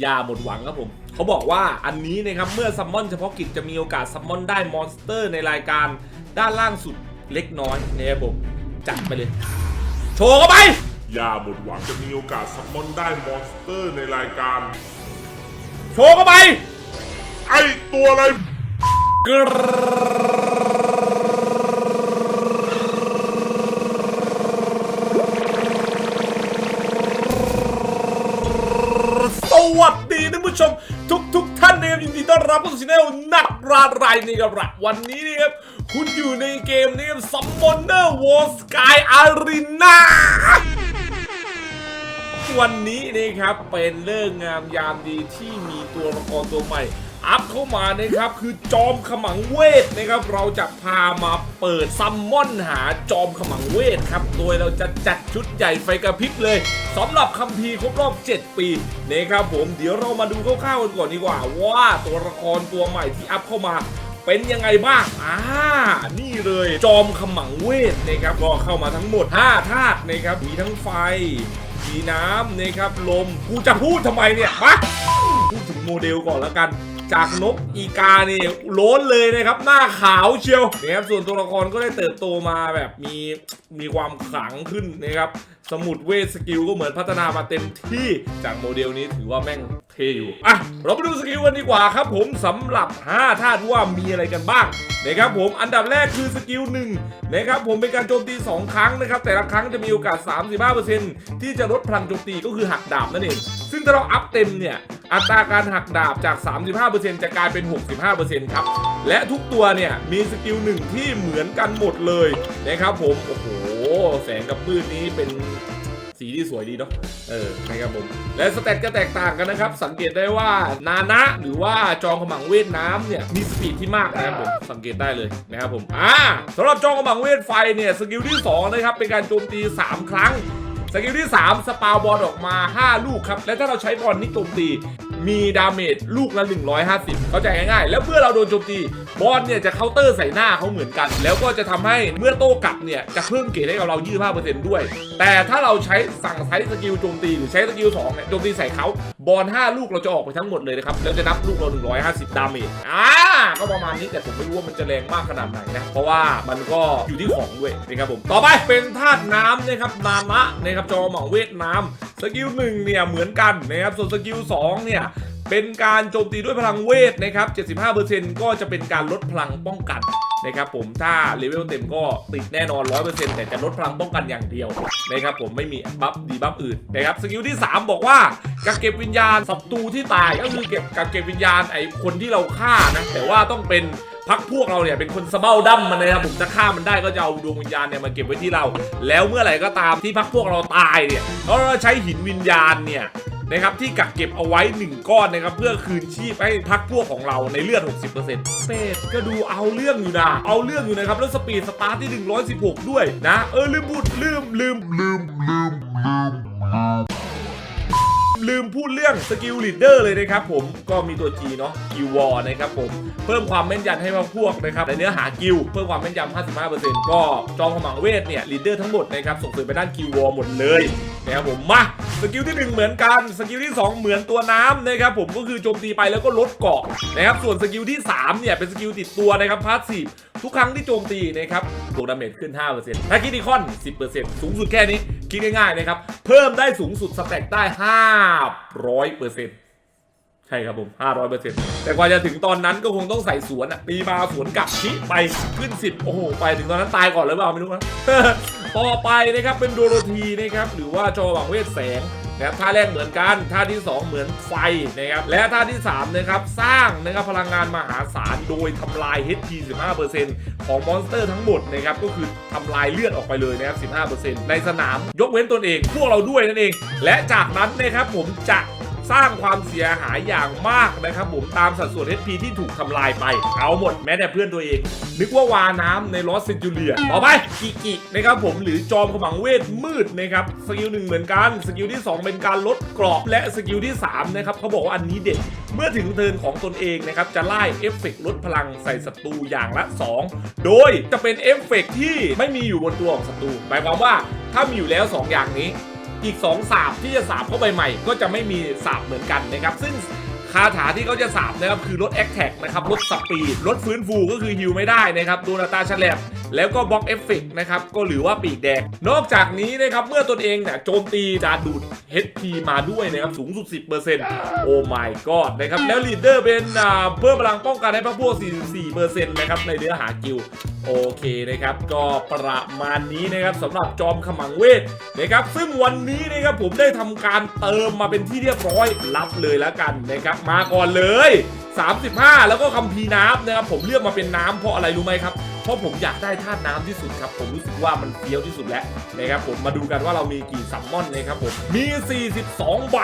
อย่าหมดหวังครับผม เขาบอกว่าอันนี้นะครับเมื่อซัมมอนเฉพาะกิจจะมีโอกาสซัมมอนได้มอนสเตอร์ในรายการด้านล่างสุดเล็กน้อยนะครับผม จัดไปเลย โชว์เข้าไป อย่าหมดหวังจะมีโอกาสซัมมอนได้มอนสเตอร์ในรายการ โชว์เข้าไป ไอตัวอะไรกร วัสดีท่านผู้ชม ทุกทุกๆท่านนะครับยินดีต้อนรับเข้าสู่ช่องนักราไรายนี่ครับละวันนี้นี่ครับคุณอยู่ในเกมนี้ครับ Summoner War Sky Arena วันนี้นะครับเป็นเรื่องงามยามดีที่มีตัวละครตัวใหม่ อัพเข้ามานะครับ คือจอมขมังเวทนะครับ เราจะพามาเปิดซัมมอนหาจอมขมังเวทครับ โดยเราจะจัดชุดใหญ่ไฟกระพริบเลยสำหรับคัมภีร์ครบรอบ 7 ปีนะครับผมเดี๋ยวเรามาดูคร่าวๆกันก่อนดีกว่า ว่าตัวละครตัวใหม่ที่อัพเข้ามาเป็นยังไงบ้าง อ่า นี่เลย จอมขมังเวทนะครับ ก็เข้ามาทั้งหมด 5 ธาตุนะครับ มีทั้งไฟ มีน้ำนะครับ ลม กูจะพูดทำไมเนี่ยมาพูดถึงโมเดลก่อนแล้วกัน จากนกอีกาเนี่ยโล้นเลยนะครับ หน้าขาวเชียวนะครับส่วนตัวละครก็ได้เติบโตมาแบบมีมีความขลังขึ้นนะครับ สมุดเวทสกิลก็เหมือนพัฒนามาเต็มที่จากโมเดลนี้ถือว่าแม่งเท่อยู่ อะ เราไปดูสกิลกันดีกว่าครับผมสำหรับ5ธาตุว่ามีอะไรกันบ้างนะครับผมอันดับแรกคือสกิล1นะครับผมเป็นการโจมตี 2 ครั้งนะครับ แต่ละครั้งจะมีโอกาส 35%ที่จะลดพลังโจมตีก็คือหักดาบนั่นเอง ซึ่งถ้าเราอัพเต็มเนี่ย อัตราการหักดาบจาก 35%จะกลายเป็น 65%ครับ และทุกตัวเนี่ยมีสกิลหนึ่งที่เหมือนกันหมดเลยนะครับผม โอ้โห แสงกับมืดนี้เป็นสีที่สวยดีเนาะ เออ นะครับผม และสเตตก็แตกต่างกันนะครับ สังเกตได้ว่านานะหรือว่าจองขมังเวทน้ำเนี่ย มีสปีดที่มากนะครับผม สังเกตได้เลยนะครับผม อ่าสำหรับจองขมังเวทไฟเนี่ย สกิลที่2นะครับ เป็นการโจมตี 3 ครั้ง สกิลที่ 3 สปาวบอลออกมา 5 ลูกครับ และถ้าเราใช้บอลนี้โจมตี มีดาเมจลูกละ 150 เข้าใจง่ายๆ แล้วเมื่อเราโดนโจมตี บอลเนี่ยจะเคาน์เตอร์ใส่หน้าเขาเหมือนกัน แล้วก็จะทำให้เมื่อโต้กลับเนี่ยจะเพิ่มเกรดให้กับเรา 25%ด้วย แต่ถ้าเราใช้สั่งใช้สกิลโจมตีหรือใช้สกิล2เนี่ยโจมตีใส่เขา บอล5ลูกเราจะออกไปทั้งหมดเลยนะครับ แล้วจะนับลูกเรา150 ดาเมจอ่าก็ประมาณนี้แต่ผมไม่รู้ว่ามันจะแรงมากขนาดไหนนะ เพราะว่ามันก็อยู่ที่ของด้วยนะครับผม ต่อไปเป็นธาตุน้ำนะครับนามะนะครับจอหมองเวทน้ำสกิลหนึ่งเนี่ยเหมือนกันนะครับส่วนสกิลสองเนี่ย เป็นการโจมตีด้วยพลังเวทนะครับ 75%ก็จะเป็นการลดพลังป้องกันนะครับผมถ้าเลเวลเต็มก็ติดแน่นอน 100%แต่จะลดพลังป้องกันอย่างเดียวนะครับผมไม่มีบัฟดีบัฟอื่นนะครับสกิลที่ 3 บอกว่ากักเก็บวิญญาณศัตรูที่ตายก็คือเก็บกักเก็บวิญญาณไอ้คนที่เราฆ่านะแต่ว่าต้องเป็นพักพวกเราเนี่ยเป็นคนสะเบ้าดั้มมันนะครับผมจะฆ่ามันได้ก็จะเอาดวงวิญญาณเนี่ยมาเก็บไว้ที่เรา แล้วเมื่อไหร่ก็ตามที่พักพวกเราตายเนี่ยเราใช้หินวิญญาณเนี่ย นะครับที่กักเก็บเอาไว้ 1 ก้อนนะครับเพื่อคืนชีพให้พักพวกของเราในเลือด 60%เป็ดก็ดูเอาเรื่องอยู่นะเอาเรื่องอยู่นะครับแล้วสปีดสตาร์ทที่ 116 ด้วยนะ เออลืมพูดลืมลืมลืมลืมลืม ลืมพูดเรื่องสกิลลีดเดอร์เลยนะครับผมก็มีตัว G เนาะกิววอนะครับผมเพิ่มความแม่นยำให้พวกพวกนะครับในเนื้อหากิลเพิ่มความแม่นยำ55%ก็จองขมังเวทเนี่ยลีดเดอร์ทั้งหมดนะครับส่งเสริมไปด้านกิลวอหมดเลยนะครับผมมาสกิลที่ 1 เหมือนกัน สกิลที่ 2 เหมือนตัวน้ำนะครับผมก็คือโจมตีไปแล้วก็ลดเกาะนะครับส่วนสกิลที่ 3 เนี่ย เป็นสกิลติดตัวนะครับพาสซีฟทุกครั้งที่โจมตีนะครับบวกดาเมจขึ้น 5%ถ้าคิดดีคอน 10%สูงสุดแค่นี้ คิดง่ายๆนะครับ เพิ่มได้สูงสุดสแต็กได้500%ใช่ครับผม500%แต่กว่าจะถึงตอนนั้นก็คงต้องใส่สวนอะตีมาสวนกลับชิไปขึ้น10โอ้โห ไปถึงตอนนั้นตายก่อนหรือเปล่าไม่รู้นะ ต่อไปนะครับเป็นโดโรธีนะครับหรือว่าจอหวังเวทแสง นะครับท่าแรกเหมือนกันท่าที่ 2 เหมือนไฟนะครับและท่าที่3นะครับสร้างนะครับพลังงานมหาศาลโดยทำลาย HP 15%ของมอนสเตอร์ทั้งหมดนะครับก็คือทำลายเลือดออกไปเลยนะครับ 15%ในสนามยกเว้นตนเอง พวกเราด้วยนั่นเอง และจากนั้นนะครับผมจะ สร้างความเสียหายอย่างมากนะครับผมตามสัดส่วน HP ที่ถูกทำลายไป เอาหมดแม้แต่เพื่อนตัวเอง นึกว่าวาน้ำในลอสเซนจูเลียต่อไปกิกินะครับผมหรือจอมขมังเวทมืดนะครับสกิลหนึ่งเหมือนกันสกิลที่ 2 เป็นการลดเกราะและสกิลที่3นะครับเขาบอกว่าอันนี้เด็ดเมื่อถึงเทิร์นของตนเองนะครับจะไล่เอฟเฟกต์ลดพลังใส่ศัตรูอย่างละ 2 โดยจะเป็นเอฟเฟกต์ที่ไม่มีอยู่บนตัวของศัตรูหมายความว่าถ้ามีอยู่แล้ว 2 อย่างนี้ก อีก2สาบที่จะสาบเข้าไปใหม่ ก็จะไม่มีสาบเหมือนกันนะครับ ซึ่ง คาถาที่เขาจะสาบนะครับคือลดแอคแท็กนะครับลดสปีดลดฟื้นฟูก็คือฮิวไม่ได้นะครับโดนอัตราฉลบแล้วก็บล็อกเอฟเฟกนะครับก็หรือว่าปีกแดงนอกจากนี้นะครับเมื่อตนเองเนี่ยโจมตีจะดูด HP มาด้วยนะครับสูงสุด 10%โอ้ my god นะครับแล้วลีดเดอร์เป็นเพิ่มพลังป้องกันให้พวกพวก 44%นะครับในเนื้อหากิลโอเคนะครับก็ประมาณนี้นะครับสำหรับจอมขมังเวทนะครับซึ่งวันนี้นะครับผมได้ทำการเติมมาเป็นที่เรียบร้อยรับเลยแล้วกันนะครับมาก่อนเลย 35 แล้วก็คัมภีน้ำนะครับผมเลือกมาเป็นน้ำเพราะอะไรรู้ไหมครับ เพราะผมอยากได้ธาตุน้ำที่สุดครับ ผมรู้สึกว่ามันเฟี้ยวที่สุดแล้วนะครับผมมาดูกันว่าเรามีกี่ซัมมอนนะครับผมมี 42 ใบ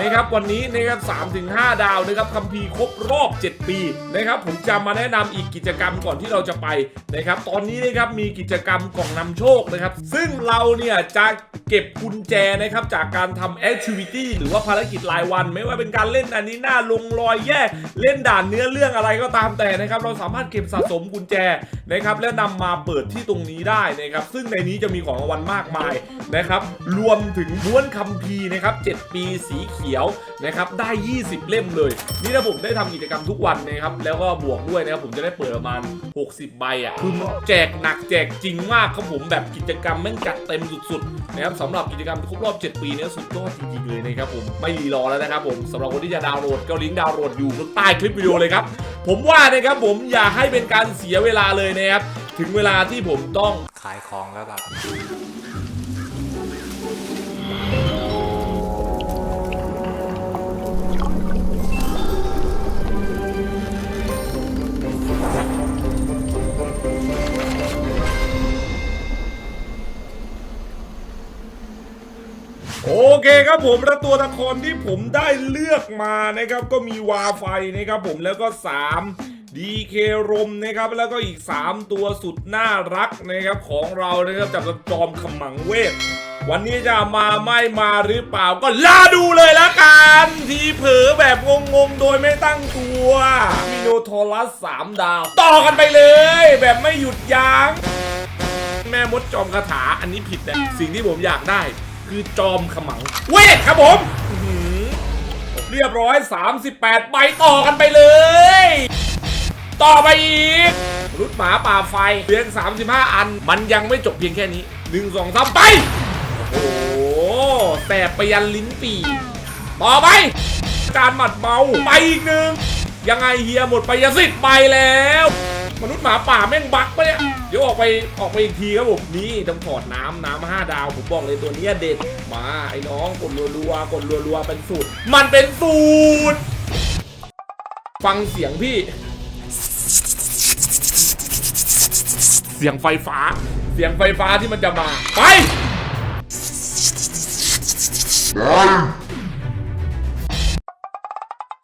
นะครับวันนี้นะครับ3-5 ดาวนะครับคัมภีร์ครบรอบ 7 ปีนะครับผมจะมาแนะนำอีกกิจกรรมก่อนที่เราจะไปนะครับ ตอนนี้นะครับมีกิจกรรมกล่องนำโชคนะครับ ซึ่งเราเนี่ยจะเก็บกุญแจนะครับจากการทำแอคทิวิตี้หรือว่าภารกิจรายวัน ไม่ว่าเป็นการเล่นอันนี้หน้าลงรอยแยกเล่นด่านเนื้อเรื่องอะไรก็ตามแต่นะครับ เราสามารถเก็บสะสมกุญแจ นะครับแล้วนำมาเปิดที่ตรงนี้ได้นะครับซึ่งในนี้จะมีของรางวัลมากมายนะครับรวมถึงม้วนคัมภีร์นะครับ7ปีสีเขียว นะครับได้ 20 เล่มเลย นี่ถ้าผมได้ทำกิจกรรมทุกวันนะครับแล้วก็บวกด้วยนะครับผมจะได้เปิดประมาณ 60 ใบอะคือแจกหนักแจกจริงมากครับผมแบบกิจกรรมแม่งจัดเต็มสุดๆนะครับสำหรับกิจกรรมครบรอบ 7 ปีเนี้สุดยอดจริงๆเลยนะครับผมไม่รีรอแล้วนะครับผมสำหรับคนที่จะดาวน์โหลดก็ลิงก์ดาวน์โหลดอยู่ใต้คลิปวิดีโอเลยครับผมว่านะครับผมอย่าให้เป็นการเสียเวลาเลยนะครับถึงเวลาที่ผมต้องขายของแล้วครับ คครับผมและตัวละครที่ผมได้เลือกมานะครับก็มีวาไฟนะครับผมแล้วก็3 DK รมนะครับแล้วก็อีก 3 ตัวสุดน่ารักนะครับของเรานะครับจากจอมขมังเวท วันนี้จะมาไม่มาหรือเปล่าก็ล่าดูเลยละกัน ทีเผลอแบบงงๆ โดยไม่ตั้งตัวมิโนโทรัส 3 ดาว ต่อกันไปเลย แบบไม่หยุดยัง้งแม่มดจอมคาถาอันนี้ผิดนะสิ่งที่ผมอยากได้ คือจอมขมัง เวทครับผมเรียบร้อย 38 ใบต่อกันไปเลย ต่อไปอีกรุดหมาป่าไฟเพียง 35 อัน มันยังไม่จบเพียงแค่นี้ 1 2 3 ไป โอ้โหแสบไปยันลิ้นปี ต่อไป การหมัดเมาไปอีกหนึ่งยังไงเฮียหมดไปยสิทธิ์ไปแล้ว มนุษย์หมาป่าแม่งบักปะเนี่ย เดี๋ยวออกไปออกไปอีกทีครับผมนี่ต้องถอดน้ำน้ำห้าดาว ผมบอกเลยตัวนี้เด็ดมาไอ้น้องกดรัวๆกดรัวๆเป็นสูตร มันเป็นสูตร ฟังเสียงพี่ เสียงไฟฟ้า เสียงไฟฟ้าที่มันจะมา ไป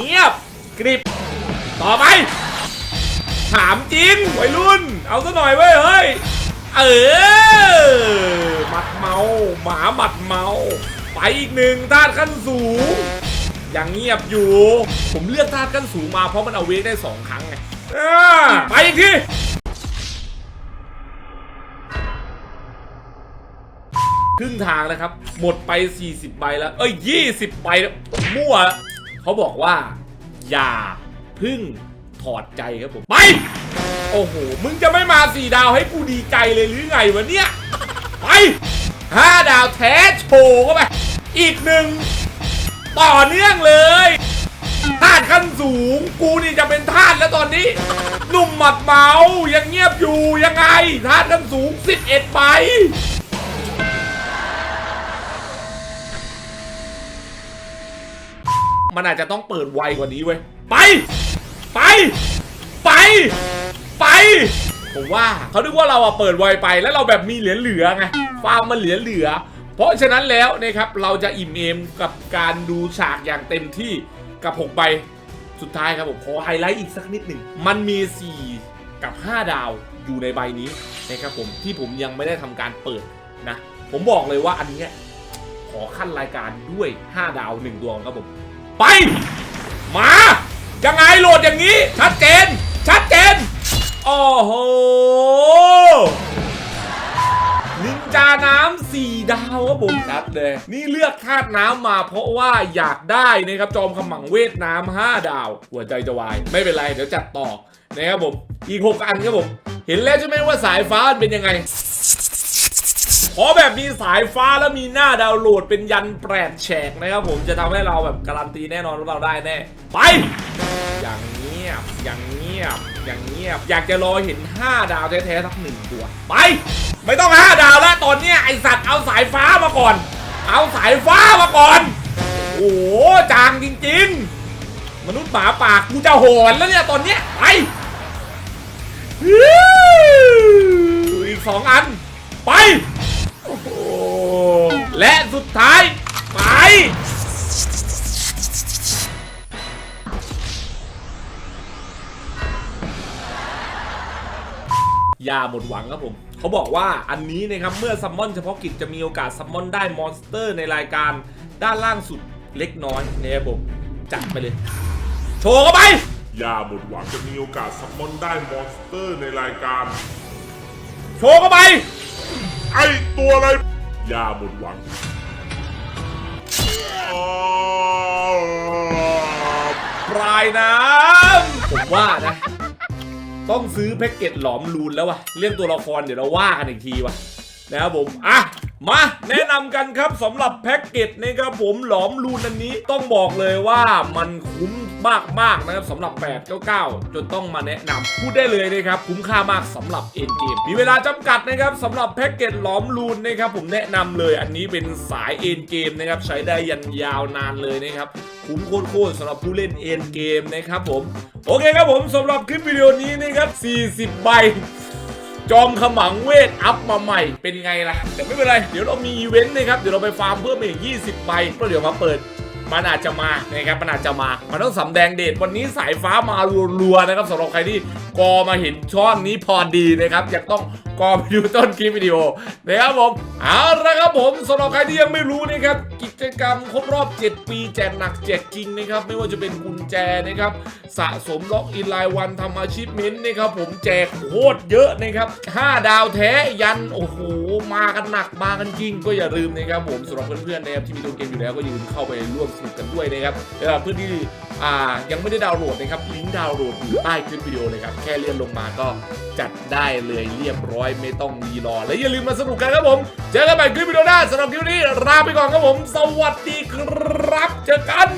เงียบกริบต่อไป ถามจริงวัยรุ่น เอาซะหน่อยเว้ยเฮ้ย เออหมัดเมาหมาหมัดเมา ไปอีกหนึ่งธาตุขั้นสูงยังเงียบอยู่ ผมเลือกธาตุขั้นสูงมาเพราะมันเอาเวกได้สองครั้งไงไปอีกทีครึ่งทางแล้วครับ หมดไป 40 ใบแล้ว เอ้ย 20 ใบแล้วมั่ว เขาบอกว่า อย่าพึ่ง ถอดใจครับผม ไป โอ้โห มึงจะไม่มา4ดาวให้กูดีใจเลยหรือไงวะเนี่ย ไป5ดาวแท้โชว์เข้าไป อีกหนึ่งต่อเนื่องเลยธาตุขั้นสูง กูนี่จะเป็นธาตุแล้วตอนนี้หนุ่มหมัดเมายังเงียบอยู่ยังไงธาตุขั้นสูง 11ใบมันอาจจะต้องเปิดไวกว่านี้เว้ย ไป ไป ไป ไป ผมว่าเขาคิดว่าเราอะเปิดไวไปแล้วเราแบบมีเหลือเหลือๆไงฟาร์มมันเหลือเหลือๆเพราะฉะนั้นแล้วนะครับเราจะอิ่มเอมกับการดูฉากอย่างเต็มที่กับ 6 ใบ สุดท้ายครับผมขอไฮไลท์อีกสักนิดหนึ่ง มันมี 4 กับ 5 ดาวอยู่ในใบนี้นะครับผมที่ผมยังไม่ได้ทำการเปิดนะ ผมบอกเลยว่าอันเนี้ยขอขั้นรายการด้วย 5 ดาว 1 ดวงครับผม ไป มา ยังไงโหลดอย่างนี้ ชัดเจน ชัดเจน โอ้โหนินจาน้ำสี่ดาวครับผมชัดเลย นี่เลือกคาดน้ำมาเพราะว่าอยากได้นะครับ จอมขมังเวทน้ำห้าดาว หัวใจจะวาย ไม่เป็นไร เดี๋ยวจัดต่อนะครับผม อีกหกอันครับผม เห็นแล้วใช่ไหมว่าสายฟ้าเป็นยังไง ขอแบบมีสายฟ้าแล้วมีหน้าดาวน์โหลดเป็นยันแปดแฉกนะครับผมจะทำให้เราแบบการันตีแน่นอนว่าเราได้แน่ ไป อย่างเงียบ อย่างเงียบ อย่างเงียบ อยากจะรอเห็น 5 ดาวแท้ๆสักหนึ่งตัว ไป ไม่ต้อง 5 ดาวแล้วตอนเนี้ยไอสัตว์เอาสายฟ้ามาก่อน เอาสายฟ้ามาก่อน โอ้โหจางจริง ๆ มนุษย์หมาปากกูจะโหนแล้วเนี่ยตอนเนี้ยไปอีกสองอัน ไป และสุดท้าย ไป ยาหมดหวังครับผม เขาบอกว่าอันนี้นะครับ เมื่อซัมมอนเฉพาะกิจจะมีโอกาสซัมมอนได้มอนสเตอร์ในรายการด้านล่างสุดเล็กน้อยนะครับผม จัดไปเลย โชว์เข้าไปอย่าหมดหวังจะมีโอกาสซัมมอนได้มอนสเตอร์ในรายการ โชว์เข้าไป ไอตัวอะไร อย่าหมดหวังปลายน้ำผมว่านะ ต้องซื้อแพ็กเกจหลอมรูนแล้ววะเรื่องตัวละครเดี๋ยวเราว่ากันอีกทีวะนะครับผม อะ มาแนะนำกันครับสำหรับแพ็กเกจนะครับผมหลอมรูนอันนี้ต้องบอกเลยว่ามันคุ้ม มากมากๆนะครับสำหรับ 899 จนต้องมาแนะนำพูดได้เลยนะครับ คุ้มค่ามากสำหรับเอ็นเกมมีเวลาจำกัดนะครับสำหรับแพ็กเกจหลอมรูนนะครับผมแนะนำเลยอันนี้เป็นสายเอ็นเกมนะครับใช้ได้ยันยาวนานเลยนะครับคุ้มโคตรๆสำหรับผู้เล่นเอ็นเกมนะครับผมโอเคครับผมสำหรับคลิปวิดีโอนี้นะครับ 40 ใบจอมขมังเวทอัพมาใหม่เป็นไงล่ะ แต่ไม่เป็นไร เดี๋ยวเรามีอีเวนต์นะครับ เดี๋ยวเราไปฟาร์มเพิ่มอีก 20 ใบก็เดี๋ยวมาเปิด มันอาจจะมานะครับมันอาจจะมา มันต้องสำแดงเดชวันนี้สายฟ้ามารัวๆนะครับสำหรับใครที่กอมาเห็นช่องนี้พอดีนะครับอยากต้องกอไปดูต้นคลิปวิดีโอนะครับผมเอาละครับผมสำหรับใครที่ยังไม่รู้นะครับกิจกรรมครบรอบ 7 ปีแจกหนักแจกจริงนะครับไม่ว่าจะเป็นกุญแจนะครับสะสมล็อกอินไลน์วันทำอาชีพเมนต์นะครับผมแจกโคตรเยอะนะครับ 5 ดาวแท้ยันโอ้โหมากันหนักมากันจริง ก็อย่าลืมนะครับผมสำหรับเพื่อนๆนะครับที่มีตัวเกมอยู่แล้วก็อย่าลืมเข้าไปร่วมสนุกกันด้วยนะครับสำหรับเพื่อนที่อ่ายังไม่ได้ดาวน์โหลดนะครับลิงก์ดาวน์โหลดอยู่ใต้คลิปวิดีโอเลยครับแค่เลื่อนลงมาก็จัดได้เลยเรียบร้อยไม่ต้องรีรอ และอย่าลืมมาสนุกกันครับผม เจอกันใหม่คลิปวิดีโอหน้าสำหรับคลิปนี้ลาไปก่อนครับผม สวัสดีครับ เจอกัน